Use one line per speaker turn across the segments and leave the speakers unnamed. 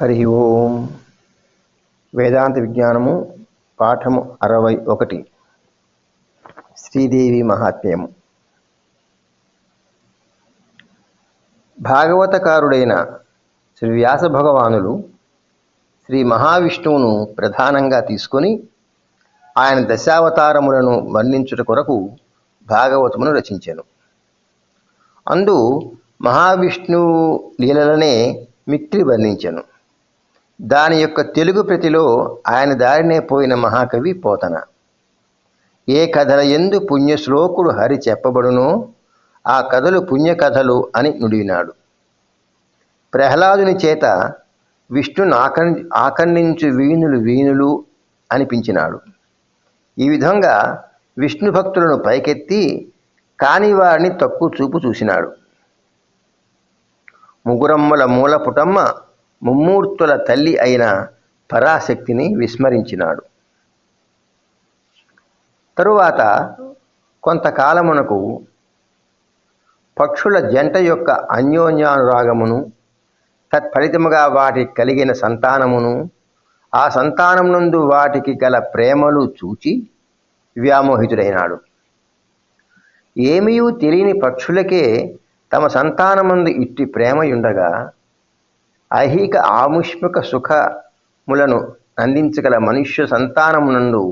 హరి ఓం. వేదాంత విజ్ఞానము పాఠము అరవై ఒకటి. శ్రీదేవి మహాత్మ్యము. భాగవతకారుడైన శ్రీ వ్యాస భగవానులు శ్రీ మహావిష్ణువును ప్రధానంగా తీసుకొని ఆయన దశావతారములను వర్ణించుట కొరకు భాగవతమును రచించాను. అందు మహావిష్ణువు లీలలనే మిక్కిలి వర్ణించాను. దాని యొక్క తెలుగు ప్రతిలో ఆయన దారినే పోయిన మహాకవి పోతన. ఏ కథల ఎందు పుణ్యశ్లోకుడు హరి చెప్పబడునో ఆ కథలు పుణ్యకథలు అని నుడివినాడు ప్రహ్లాదుని చేత విష్ణును ఆకర్ ఆకర్ణించు వీణులు వీణులు అనిపించినాడు. ఈ విధంగా విష్ణు భక్తులను పైకెత్తి కాని వారిని తక్కువ చూపు చూసినాడు. ముగురమ్మల మూలపుటమ్మ ముమ్మూర్తుల తల్లి అయిన పరాశక్తిని విస్మరించినాడు. తరువాత కొంతకాలమునకు పక్షుల జంట యొక్క అన్యోన్యానురాగమును తత్ఫలితముగా వాటికి కలిగిన సంతానమును ఆ సంతానం నందు వాటికి గల ప్రేమలు చూచి వ్యామోహితుడైనాడు. ఏమీ తెలియని పక్షులకే తమ సంతానమందు ఇట్టి ప్రేమయుండగా ఐహిక ఆముష్మిక సుఖములను అందించగల మనుష్య సంతానమునందు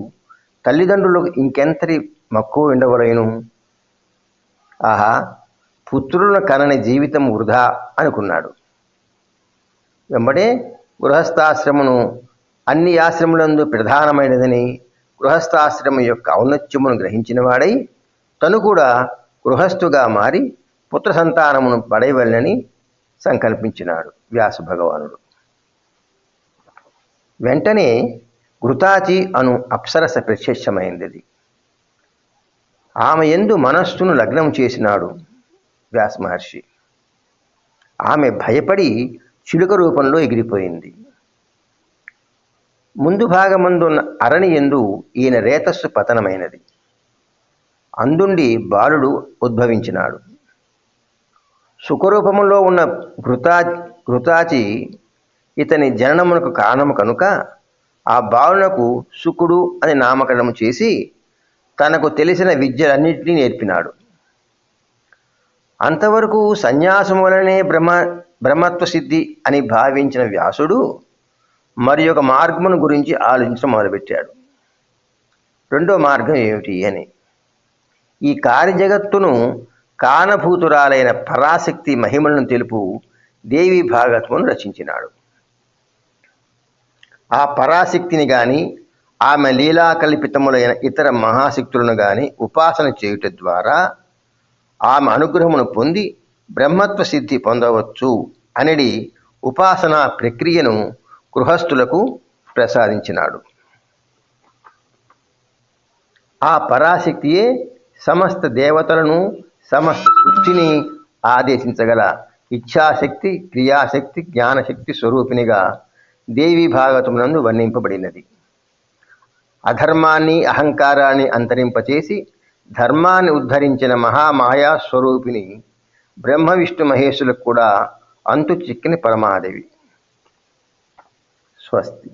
తల్లిదండ్రులకు ఇంకెంతటి మక్కువ ఉండవలేను ఆహా పుత్రులను కనని జీవితం వృధా అనుకున్నాడు. వెంబడే గృహస్థాశ్రమును అన్ని ఆశ్రములందు ప్రధానమైనదని గృహస్థాశ్రమం యొక్క ఔన్నత్యమును గ్రహించిన వాడై తను కూడా గృహస్థుగా మారి పుత్ర సంతానమును పడేయవలనని సంకల్పించినాడు వ్యాస భగవానుడు. వెంటనే ఘృతాచి అను అప్సరస ప్రత్యక్షమైంది ఆమె ఎందు మనస్సును లగ్నం చేసినాడు వ్యాస మహర్షి. ఆమె భయపడి చిలుక రూపంలో ఎగిరిపోయింది. ముందు భాగమందున్న అరణి ఎందు ఈయన రేతస్సు పతనమైనది. అందుండి బాలుడు ఉద్భవించినాడు. సుఖరూపములో ఉన్న ఘృతా ఘృతాచి ఇతని జననమునకు కారణము కనుక ఆ బాలునకు శుకుడు అని నామకరణము చేసి తనకు తెలిసిన విద్యలన్నింటినీ నేర్పినాడు. అంతవరకు సన్యాసం వలనే బ్రహ్మ బ్రహ్మత్వ సిద్ధి అని భావించిన వ్యాసుడు మరి ఒక మార్గమును గురించి ఆలోచించడం మొదలుపెట్టాడు. రెండో మార్గం ఏమిటి అని. ఈ కార్యజగత్తును కానభూతురాలైన పరాశక్తి మహిమలను తెలుపు దేవి భాగత్వను రచించినాడు. ఆ పరాశక్తిని గాని ఆమె లీలాకల్పితములైన ఇతర మహాశక్తులను గాని ఉపాసన చేయుట ద్వారా ఆమె అనుగ్రహమును పొంది బ్రహ్మత్వ సిద్ధి పొందవచ్చు అనేది ఉపాసనా ప్రక్రియను గృహస్థులకు ప్రసాదించినాడు. ఆ పరాశక్తియే సమస్త దేవతలను సమస్త సృష్టిని ఆదేశించగల ఇచ్ఛాశక్తి క్రియాశక్తి జ్ఞానశక్తి స్వరూపిణిగా దేవి భాగవతమునందు వర్ణింపబడినది. అధర్మాన్ని అహంకారాన్ని అంతరింపచేసి ధర్మాన్ని ఉద్ధరించిన మహామాయా స్వరూపిణి బ్రహ్మ విష్ణు మహేశులకు కూడా అంతు చిక్కిన పరమాదేవి. స్వస్తి.